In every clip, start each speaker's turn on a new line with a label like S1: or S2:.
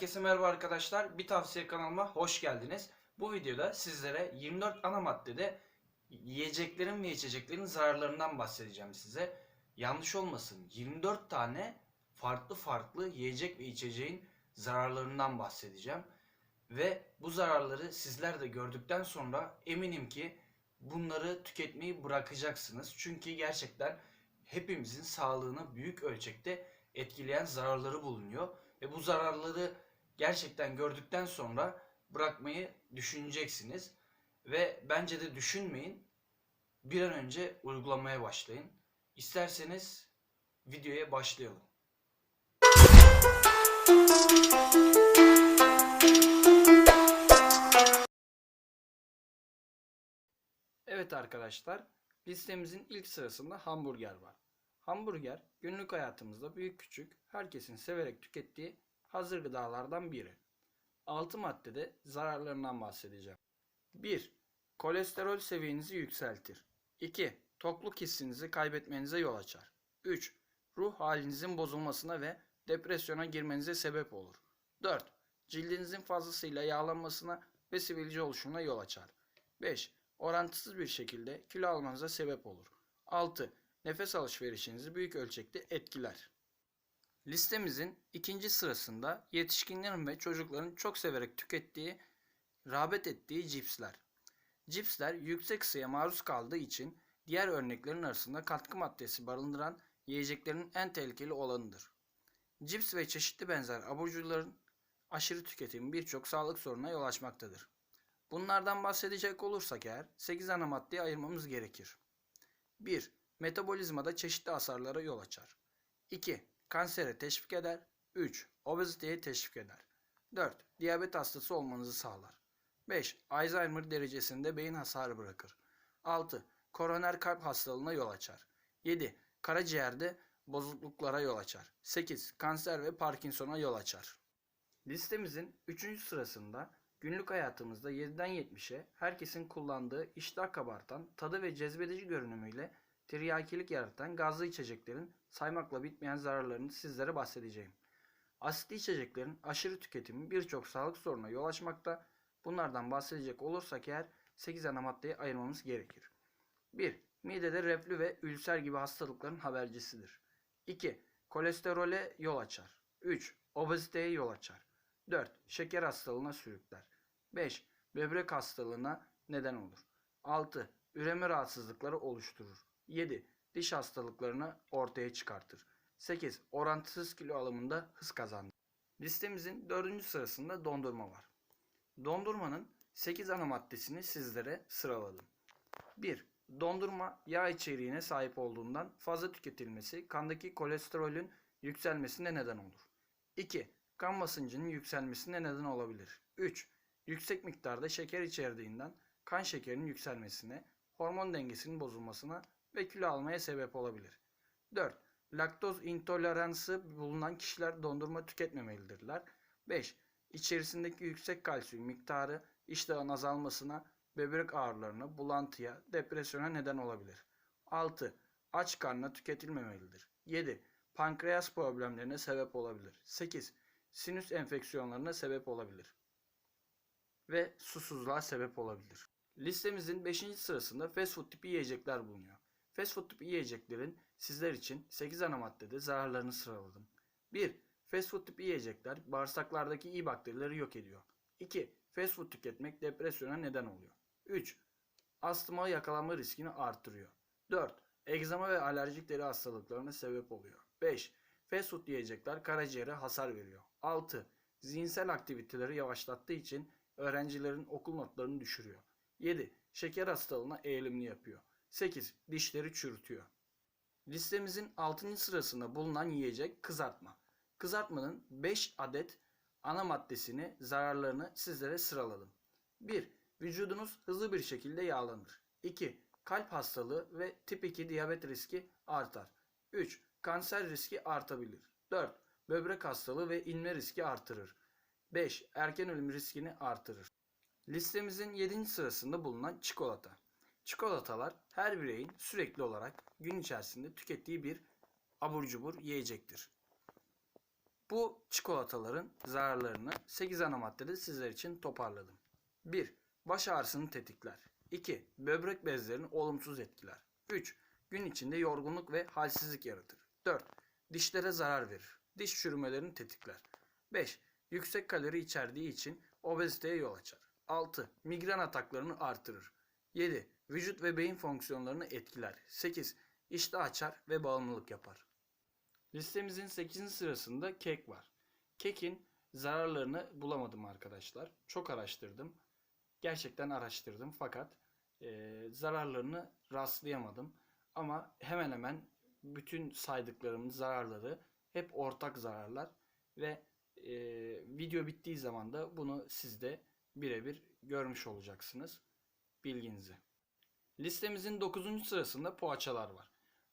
S1: Herkese merhaba arkadaşlar. Bir tavsiye kanalıma hoş geldiniz. Bu videoda sizlere 24 ana maddede yiyeceklerin ve içeceklerin zararlarından bahsedeceğim size. Yanlış olmasın 24 tane farklı farklı yiyecek ve içeceğin zararlarından bahsedeceğim. Ve bu zararları sizler de gördükten sonra eminim ki bunları tüketmeyi bırakacaksınız. Çünkü gerçekten hepimizin sağlığını büyük ölçekte etkileyen zararları bulunuyor. Ve bu zararları gerçekten gördükten sonra bırakmayı düşüneceksiniz. Ve bence de düşünmeyin. Bir an önce uygulamaya başlayın. İsterseniz videoya başlayalım. Evet arkadaşlar, listemizin ilk sırasında hamburger var. Hamburger günlük hayatımızda büyük küçük herkesin severek tükettiği hazır gıdalardan biri. 6 maddede zararlarından bahsedeceğim. 1. Kolesterol seviyenizi yükseltir. 2. Tokluk hissinizi kaybetmenize yol açar. 3. Ruh halinizin bozulmasına ve depresyona girmenize sebep olur. 4. Cildinizin fazlasıyla yağlanmasına ve sivilce oluşumuna yol açar. 5. Orantısız bir şekilde kilo almanıza sebep olur. 6. Nefes alışverişinizi büyük ölçekte etkiler. Listemizin ikinci sırasında yetişkinlerin ve çocukların çok severek tükettiği, rağbet ettiği cipsler. Cipsler yüksek ısıya maruz kaldığı için diğer örneklerin arasında katkı maddesi barındıran yiyeceklerin en tehlikeli olanıdır. Cips ve çeşitli benzer aburcuların aşırı tüketimi birçok sağlık sorununa yol açmaktadır. Bunlardan bahsedecek olursak eğer 8 ana maddeye ayırmamız gerekir. 1. Metabolizmada çeşitli hasarlara yol açar. 2. Kansere teşvik eder. 3. Obeziteye teşvik eder. 4. Diyabet hastası olmanızı sağlar. 5. Alzheimer derecesinde beyin hasarı bırakır. 6. Koroner kalp hastalığına yol açar. 7. Karaciğerde bozukluklara yol açar. 8. Kanser ve Parkinson'a yol açar. Listemizin 3. sırasında günlük hayatımızda 7'den 70'e herkesin kullandığı iştah kabartan, tadı ve cezbedici görünümüyle tiryakilik yaratan gazlı içeceklerin saymakla bitmeyen zararlarını sizlere bahsedeceğim. Asitli içeceklerin aşırı tüketimi birçok sağlık sorununa yol açmakta. Bunlardan bahsedecek olursak eğer 8 ana maddeye ayırmamız gerekir. 1. Midede reflü ve ülser gibi hastalıkların habercisidir. 2. Kolesterole yol açar. 3. Obeziteye yol açar. 4. Şeker hastalığına sürükler. 5. Böbrek hastalığına neden olur. 6. Üreme rahatsızlıkları oluşturur. 7. Diş hastalıklarını ortaya çıkartır. 8. Orantısız kilo alımında hız kazandır. Listemizin 4. sırasında dondurma var. Dondurmanın 8 ana maddesini sizlere sıraladım. 1. Dondurma yağ içeriğine sahip olduğundan fazla tüketilmesi kandaki kolesterolün yükselmesine neden olur. 2. Kan basıncının yükselmesine neden olabilir. 3. Yüksek miktarda şeker içerdiğinden kan şekerinin yükselmesine, hormon dengesinin bozulmasına ve kilo almaya sebep olabilir. 4. Laktoz intoleransı bulunan kişiler dondurma tüketmemelidirler. 5. İçerisindeki yüksek kalsiyum miktarı iştahın azalmasına, böbrek ağrılarına, bulantıya, depresyona neden olabilir. 6. Aç karnına tüketilmemelidir. 7. Pankreas problemlerine sebep olabilir. 8. Sinüs enfeksiyonlarına sebep olabilir. Ve susuzluğa sebep olabilir. Listemizin 5. sırasında fast food tipi yiyecekler bulunuyor. Fast food yiyeceklerin sizler için 8 ana maddede zararlarını sıraladım. 1. Fast food tipi yiyecekler bağırsaklardaki iyi bakterileri yok ediyor. 2. Fast food tüketmek depresyona neden oluyor. 3. Astıma yakalanma riskini artırıyor. 4. Egzama ve alerjik deri hastalıklarına sebep oluyor. 5. Fast food yiyecekler karaciğere hasar veriyor. 6. Zihinsel aktiviteleri yavaşlattığı için öğrencilerin okul notlarını düşürüyor. 7. Şeker hastalığına eğilimli yapıyor. 8. Dişleri çürütüyor. Listemizin 6. sırasında bulunan yiyecek kızartma. Kızartmanın 5 adet ana maddesini, zararlarını sizlere sıraladım. 1. Vücudunuz hızlı bir şekilde yağlanır. 2. Kalp hastalığı ve tip 2 diyabet riski artar. 3. Kanser riski artabilir. 4. Böbrek hastalığı ve inme riski artırır. 5. Erken ölüm riskini artırır. Listemizin 7. sırasında bulunan çikolata. Çikolatalar her bireyin sürekli olarak gün içerisinde tükettiği bir abur cubur yiyecektir. Bu çikolataların zararlarını 8 ana maddede sizler için toparladım. 1. Baş ağrısını tetikler. 2. Böbrek bezlerini olumsuz etkiler. 3. Gün içinde yorgunluk ve halsizlik yaratır. 4. Dişlere zarar verir. Diş çürümelerini tetikler. 5. Yüksek kalori içerdiği için obeziteye yol açar. 6. Migren ataklarını artırır. 7. Vücut ve beyin fonksiyonlarını etkiler. 8. İştah açar ve bağımlılık yapar. Listemizin 8. sırasında kek var. Kekin zararlarını bulamadım arkadaşlar. Çok araştırdım. Gerçekten araştırdım fakat e, zararlarını rastlayamadım. Ama hemen hemen bütün saydıklarımın zararları hep ortak zararlar ve e, video bittiği zaman da bunu siz de birebir görmüş olacaksınız. Bilginize. Listemizin 9. sırasında poğaçalar var.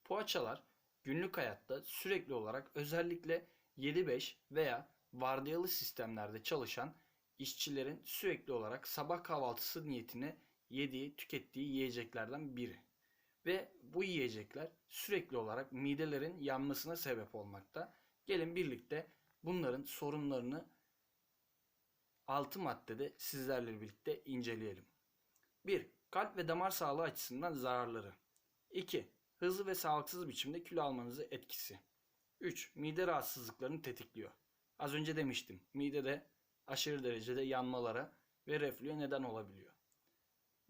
S1: Poğaçalar günlük hayatta sürekli olarak özellikle 7-5 veya vardiyalı sistemlerde çalışan işçilerin sürekli olarak sabah kahvaltısı niyetine yediği, tükettiği yiyeceklerden biri. Ve bu yiyecekler sürekli olarak midelerin yanmasına sebep olmakta. Gelin birlikte bunların sorunlarını 6 maddede sizlerle birlikte inceleyelim. 1. Kalp ve damar sağlığı açısından zararları. 2. Hızlı ve sağlıksız biçimde kilo almanızı etkisi. 3. Mide rahatsızlıklarını tetikliyor. Az önce demiştim. Midede aşırı derecede yanmalara ve reflüye neden olabiliyor.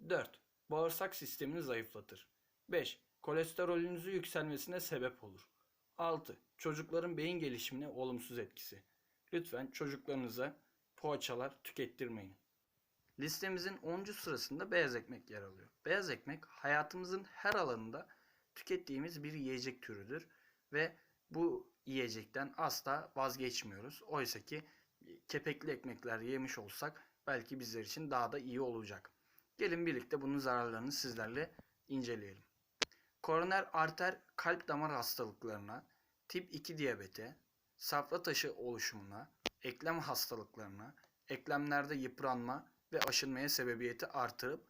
S1: 4. Bağırsak sistemini zayıflatır. 5. Kolesterolünüzü yükselmesine sebep olur. 6. Çocukların beyin gelişimine olumsuz etkisi. Lütfen çocuklarınıza poğaçalar tükettirmeyin. Listemizin 10. sırasında beyaz ekmek yer alıyor. Beyaz ekmek hayatımızın her alanında tükettiğimiz bir yiyecek türüdür ve bu yiyecekten asla vazgeçmiyoruz. Oysa ki kepekli ekmekler yemiş olsak belki bizler için daha da iyi olacak. Gelin birlikte bunun zararlarını sizlerle inceleyelim. Koroner arter kalp damar hastalıklarına, tip 2 diyabete, safra taşı oluşumuna, eklem hastalıklarına, eklemlerde yıpranma ve aşınmaya sebebiyeti artırıp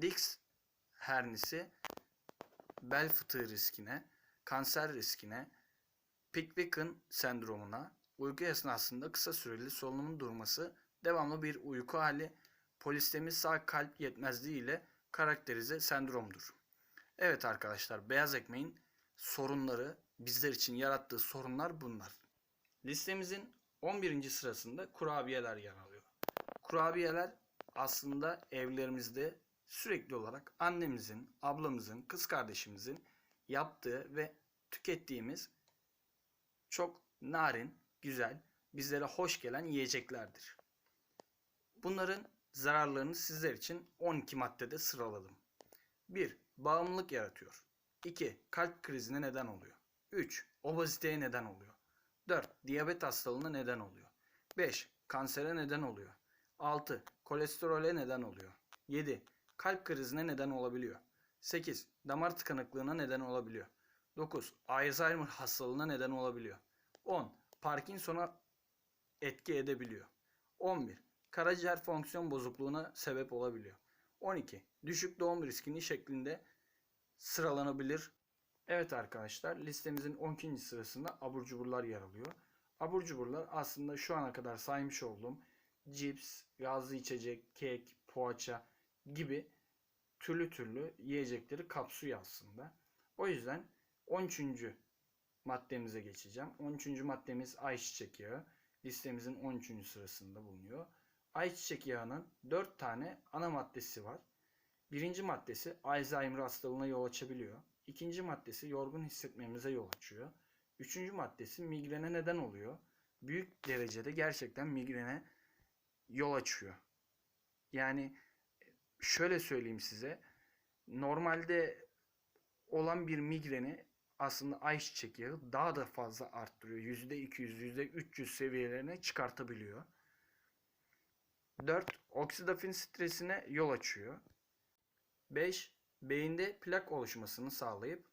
S1: Dix hernisi, bel fıtığı riskine, kanser riskine, Pickwick'in sendromuna, uyku esnasında kısa süreli solunumun durması, devamlı bir uyku hali, polistemi sağ kalp yetmezliği ile karakterize sendromdur. Evet arkadaşlar beyaz ekmeğin sorunları bizler için yarattığı sorunlar bunlar. Listemizin 11. sırasında kurabiyeler yer alıyor. Kurabiyeler aslında evlerimizde sürekli olarak annemizin, ablamızın, kız kardeşimizin yaptığı ve tükettiğimiz çok narin, güzel, bizlere hoş gelen yiyeceklerdir. Bunların zararlarını sizler için 12 maddede sıraladım. 1. Bağımlılık yaratıyor. 2. Kalp krizine neden oluyor. 3. Obeziteye neden oluyor. 4. Diyabet hastalığına neden oluyor. 5. Kansere neden oluyor. 6. Kolesterole neden oluyor. 7. Kalp krizine neden olabiliyor. 8. Damar tıkanıklığına neden olabiliyor. 9. Alzheimer hastalığına neden olabiliyor. 10. Parkinson'a etki edebiliyor. 11. Karaciğer fonksiyon bozukluğuna sebep olabiliyor. 12. Düşük doğum riskini şeklinde sıralanabilir. Evet arkadaşlar listemizin 12. sırasında abur cuburlar yer alıyor. Abur cuburlar aslında şu ana kadar saymış olduğum cips, gazlı içecek, kek, poğaça gibi türlü türlü yiyecekleri kapsıyor aslında. O yüzden 13. maddemize geçeceğim. 13. maddemiz ayçiçek yağı. Listemizin 13. sırasında bulunuyor. Ayçiçek yağının 4 tane ana maddesi var. Birinci maddesi Alzheimer hastalığına yol açabiliyor. İkinci maddesi yorgun hissetmemize yol açıyor. Üçüncü maddesi migrene neden oluyor. Büyük derecede gerçekten migrene yol açıyor. Yani şöyle söyleyeyim size. Normalde olan bir migreni aslında ayçiçek yağı daha da fazla arttırıyor. %200, %300 seviyelerine çıkartabiliyor. 4. Oksidafin stresine yol açıyor. 5. Beyinde plak oluşmasını sağlayıp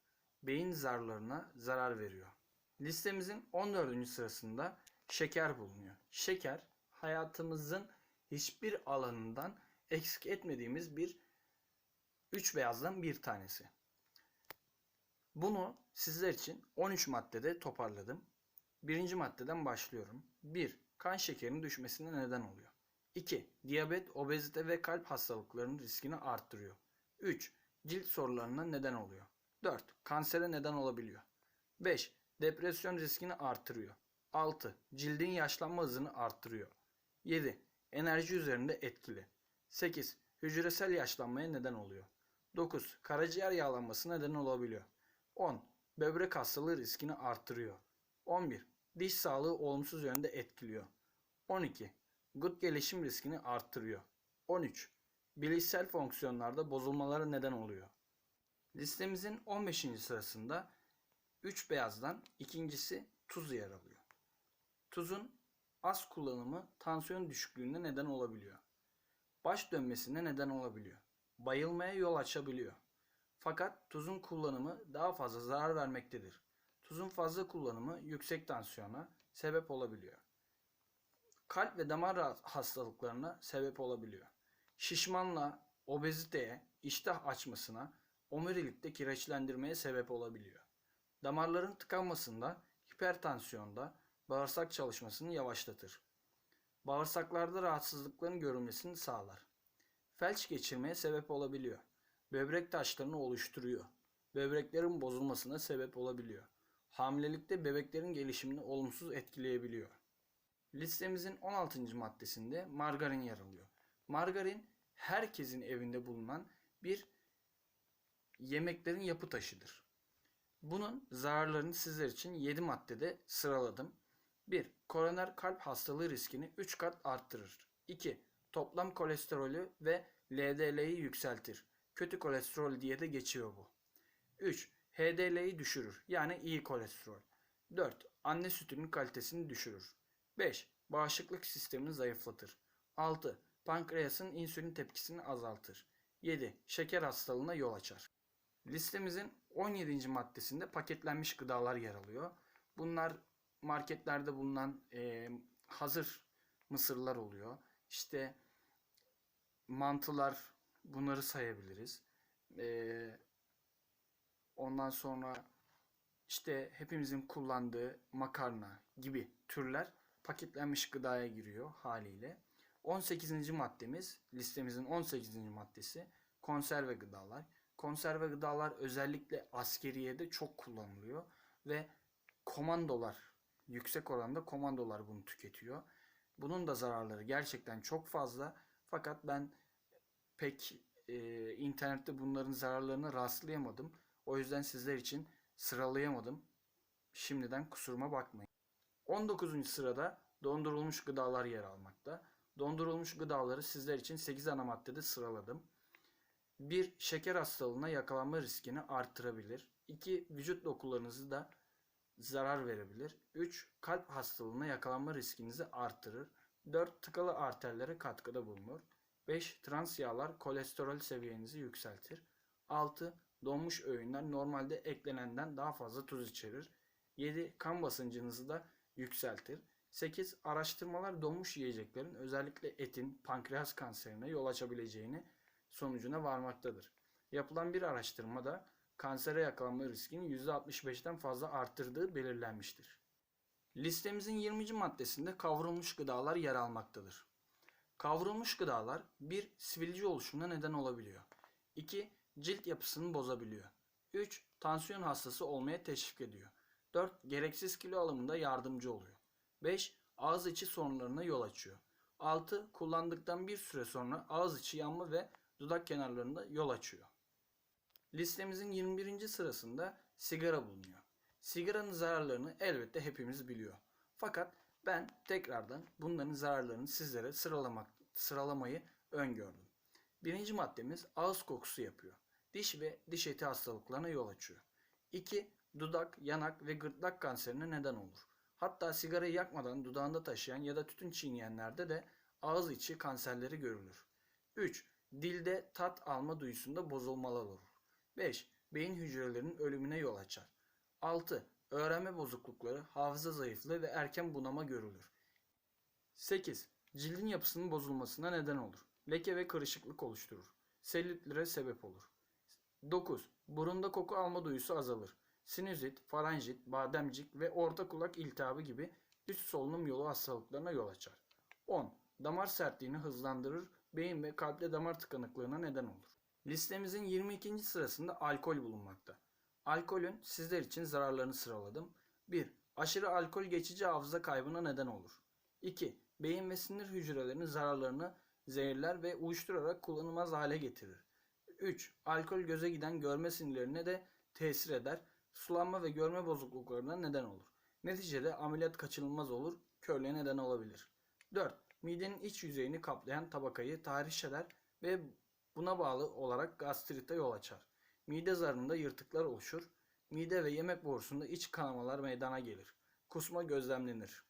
S1: beyin zarlarına zarar veriyor. Listemizin 14. sırasında şeker bulunuyor. Şeker hayatımızın hiçbir alanından eksik etmediğimiz bir üç beyazdan bir tanesi. Bunu sizler için 13 maddede toparladım. Birinci maddeden başlıyorum. 1. Kan şekerinin düşmesine neden oluyor. 2. Diyabet, obezite ve kalp hastalıklarının riskini arttırıyor. 3. Cilt sorularına neden oluyor. 4. Kansere neden olabiliyor. 5. Depresyon riskini artırıyor. 6. Cildin yaşlanma hızını arttırıyor. 7. Enerji üzerinde etkili. 8. Hücresel yaşlanmaya neden oluyor. 9. Karaciğer yağlanması neden olabiliyor. 10. Böbrek hastalığı riskini arttırıyor. 11. Diş sağlığı olumsuz yönde etkiliyor. 12. Gut gelişim riskini arttırıyor. 13. Bilişsel fonksiyonlarda bozulmalara neden oluyor. Listemizin 15. sırasında 3 beyazdan ikincisi tuz yer alıyor. Tuzun az kullanımı tansiyon düşüklüğüne neden olabiliyor. Baş dönmesine neden olabiliyor. Bayılmaya yol açabiliyor. Fakat tuzun kullanımı daha fazla zarar vermektedir. Tuzun fazla kullanımı yüksek tansiyona sebep olabiliyor. Kalp ve damar hastalıklarına sebep olabiliyor. Şişmanlığa, obeziteye, iştah açmasına, omurilikte kireçlendirmeye sebep olabiliyor. Damarların tıkanmasında, hipertansiyonda, bağırsak çalışmasını yavaşlatır. Bağırsaklarda rahatsızlıkların görülmesini sağlar. Felç geçirmeye sebep olabiliyor. Böbrek taşlarını oluşturuyor. Böbreklerin bozulmasına sebep olabiliyor. Hamilelikte bebeklerin gelişimini olumsuz etkileyebiliyor. Listemizin 16. maddesinde margarin yer alıyor. Margarin herkesin evinde bulunan bir yemeklerin yapı taşıdır. Bunun zararlarını sizler için 7 maddede sıraladım. 1. Koroner kalp hastalığı riskini 3 kat arttırır. 2. Toplam kolesterolü ve LDL'yi yükseltir. Kötü kolesterol diye de geçiyor bu. 3. HDL'yi düşürür. Yani iyi kolesterol. 4. Anne sütünün kalitesini düşürür. 5. Bağışıklık sistemini zayıflatır. 6. Pankreasın insülin tepkisini azaltır. 7. Şeker hastalığına yol açar. Listemizin 17. maddesinde paketlenmiş gıdalar yer alıyor. Bunlar marketlerde bulunan e, hazır mısırlar oluyor. İşte mantılar bunları sayabiliriz. E, ondan sonra işte hepimizin kullandığı makarna gibi türler paketlenmiş gıdaya giriyor haliyle. 18. maddemiz listemizin 18. maddesi konserve gıdalar. Konserve gıdalar özellikle askeriyede çok kullanılıyor ve komandolar yüksek oranda komandolar bunu tüketiyor. Bunun da zararları gerçekten çok fazla. Fakat ben pek e, internette bunların zararlarını rastlayamadım. O yüzden sizler için sıralayamadım. Şimdiden kusuruma bakmayın. 19. sırada dondurulmuş gıdalar yer almakta. Dondurulmuş gıdaları sizler için 8 ana maddede sıraladım. 1. Şeker hastalığına yakalanma riskini artırabilir. 2. Vücut dokularınızı da zarar verebilir. 3. Kalp hastalığına yakalanma riskinizi artırır. 4. Tıkalı arterlere katkıda bulunur. 5. Trans yağlar kolesterol seviyenizi yükseltir. 6. Donmuş öğünler normalde eklenenden daha fazla tuz içerir. 7. Kan basıncınızı da yükseltir. 8. Araştırmalar donmuş yiyeceklerin özellikle etin pankreas kanserine yol açabileceğini sonucuna varmaktadır. Yapılan bir araştırmada kansere yakalanma riskini %65'ten fazla arttırdığı belirlenmiştir. Listemizin 20. maddesinde kavrulmuş gıdalar yer almaktadır. Kavrulmuş gıdalar 1. Sivilce oluşumuna neden olabiliyor. 2. Cilt yapısını bozabiliyor. 3. Tansiyon hastası olmaya teşvik ediyor. 4. Gereksiz kilo alımında yardımcı oluyor. 5. Ağız içi sorunlarına yol açıyor. 6. Kullandıktan bir süre sonra ağız içi yanma ve dudak kenarlarında yol açıyor. Listemizin 21. sırasında sigara bulunuyor. Sigaranın zararlarını elbette hepimiz biliyor. Fakat ben tekrardan bunların zararlarını sizlere sıralamak, sıralamayı öngördüm. Birinci maddemiz ağız kokusu yapıyor. Diş ve diş eti hastalıklarına yol açıyor. 2. Dudak, yanak ve gırtlak kanserine neden olur. Hatta sigarayı yakmadan dudağında taşıyan ya da tütün çiğneyenlerde de ağız içi kanserleri görülür. 3. Dilde tat alma duyusunda bozulmalar olur. 5. Beyin hücrelerinin ölümüne yol açar. 6. Öğrenme bozuklukları, hafıza zayıflığı ve erken bunama görülür. 8. Cildin yapısının bozulmasına neden olur. Leke ve kırışıklık oluşturur. Selülitlere sebep olur. 9. Burunda koku alma duyusu azalır. sinüzit, faranjit, bademcik ve orta kulak iltihabı gibi üst solunum yolu hastalıklarına yol açar. 10. Damar sertliğini hızlandırır, beyin ve kalpte damar tıkanıklığına neden olur. Listemizin 22. sırasında alkol bulunmakta. Alkolün sizler için zararlarını sıraladım. 1. Aşırı alkol geçici hafıza kaybına neden olur. 2. Beyin ve sinir hücrelerinin zararlarını zehirler ve uyuşturarak kullanılmaz hale getirir. 3. Alkol göze giden görme sinirlerine de tesir eder, sulanma ve görme bozukluklarına neden olur. Neticede ameliyat kaçınılmaz olur, körlüğe neden olabilir. 4. Midenin iç yüzeyini kaplayan tabakayı tahriş eder ve buna bağlı olarak gastrite yol açar. Mide zarında yırtıklar oluşur. Mide ve yemek borusunda iç kanamalar meydana gelir. Kusma gözlemlenir.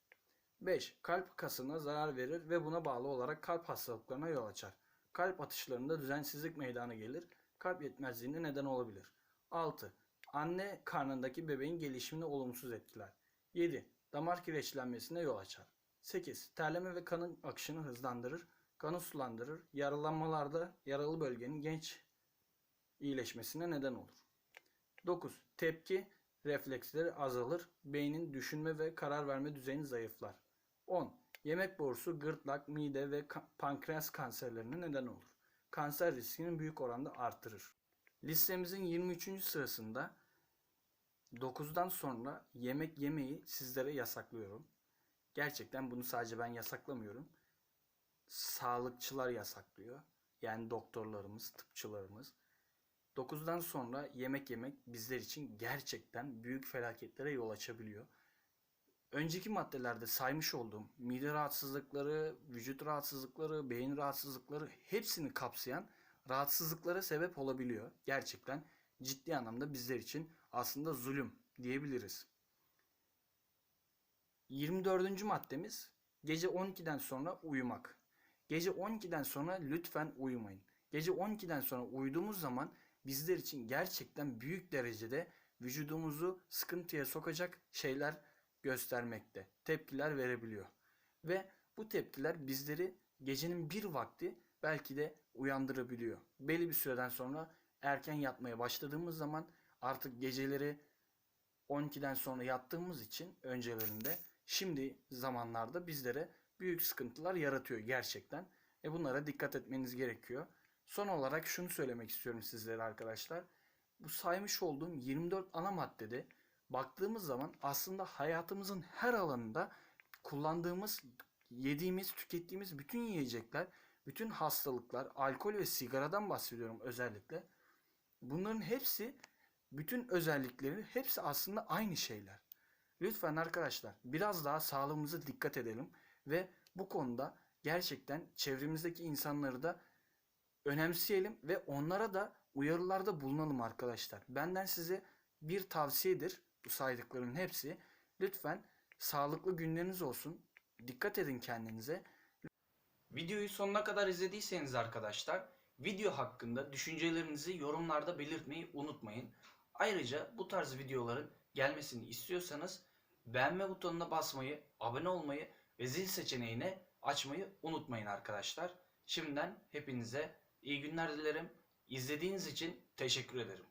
S1: 5. Kalp kasına zarar verir ve buna bağlı olarak kalp hastalıklarına yol açar. Kalp atışlarında düzensizlik meydana gelir. Kalp yetmezliğine neden olabilir. 6. Anne karnındaki bebeğin gelişimini olumsuz etkiler. 7. Damar kireçlenmesine yol açar. 8. Terleme ve kanın akışını hızlandırır. Kanı sulandırır. Yaralanmalarda yaralı bölgenin genç iyileşmesine neden olur. 9. Tepki refleksleri azalır. Beynin düşünme ve karar verme düzeyini zayıflar. 10. Yemek borusu, gırtlak, mide ve pankreas kanserlerine neden olur. Kanser riskini büyük oranda artırır. Listemizin 23. sırasında 9'dan sonra yemek yemeyi sizlere yasaklıyorum. Gerçekten bunu sadece ben yasaklamıyorum. Sağlıkçılar yasaklıyor. Yani doktorlarımız, tıpçılarımız. 9'dan sonra yemek yemek bizler için gerçekten büyük felaketlere yol açabiliyor. Önceki maddelerde saymış olduğum mide rahatsızlıkları, vücut rahatsızlıkları, beyin rahatsızlıkları hepsini kapsayan rahatsızlıklara sebep olabiliyor. Gerçekten ciddi anlamda bizler için aslında zulüm diyebiliriz. 24. maddemiz gece 12'den sonra uyumak. Gece 12'den sonra lütfen uyumayın. Gece 12'den sonra uyuduğumuz zaman bizler için gerçekten büyük derecede vücudumuzu sıkıntıya sokacak şeyler göstermekte. Tepkiler verebiliyor. Ve bu tepkiler bizleri gecenin bir vakti belki de uyandırabiliyor. Belli bir süreden sonra erken yatmaya başladığımız zaman artık geceleri 12'den sonra yattığımız için öncelerinde şimdi zamanlarda bizlere büyük sıkıntılar yaratıyor gerçekten. E bunlara dikkat etmeniz gerekiyor. Son olarak şunu söylemek istiyorum sizlere arkadaşlar. Bu saymış olduğum 24 ana maddede baktığımız zaman aslında hayatımızın her alanında kullandığımız, yediğimiz, tükettiğimiz bütün yiyecekler, bütün hastalıklar, alkol ve sigaradan bahsediyorum özellikle. Bunların hepsi, bütün özellikleri hepsi aslında aynı şeyler. Lütfen arkadaşlar biraz daha sağlığımıza dikkat edelim ve bu konuda gerçekten çevremizdeki insanları da önemseyelim ve onlara da uyarılarda bulunalım arkadaşlar. Benden size bir tavsiyedir bu saydıklarımın hepsi. Lütfen sağlıklı günleriniz olsun. Dikkat edin kendinize. Videoyu sonuna kadar izlediyseniz arkadaşlar video hakkında düşüncelerinizi yorumlarda belirtmeyi unutmayın. Ayrıca bu tarz videoların gelmesini istiyorsanız beğenme butonuna basmayı, abone olmayı ve zil seçeneğini açmayı unutmayın arkadaşlar. Şimdiden hepinize iyi günler dilerim. İzlediğiniz için teşekkür ederim.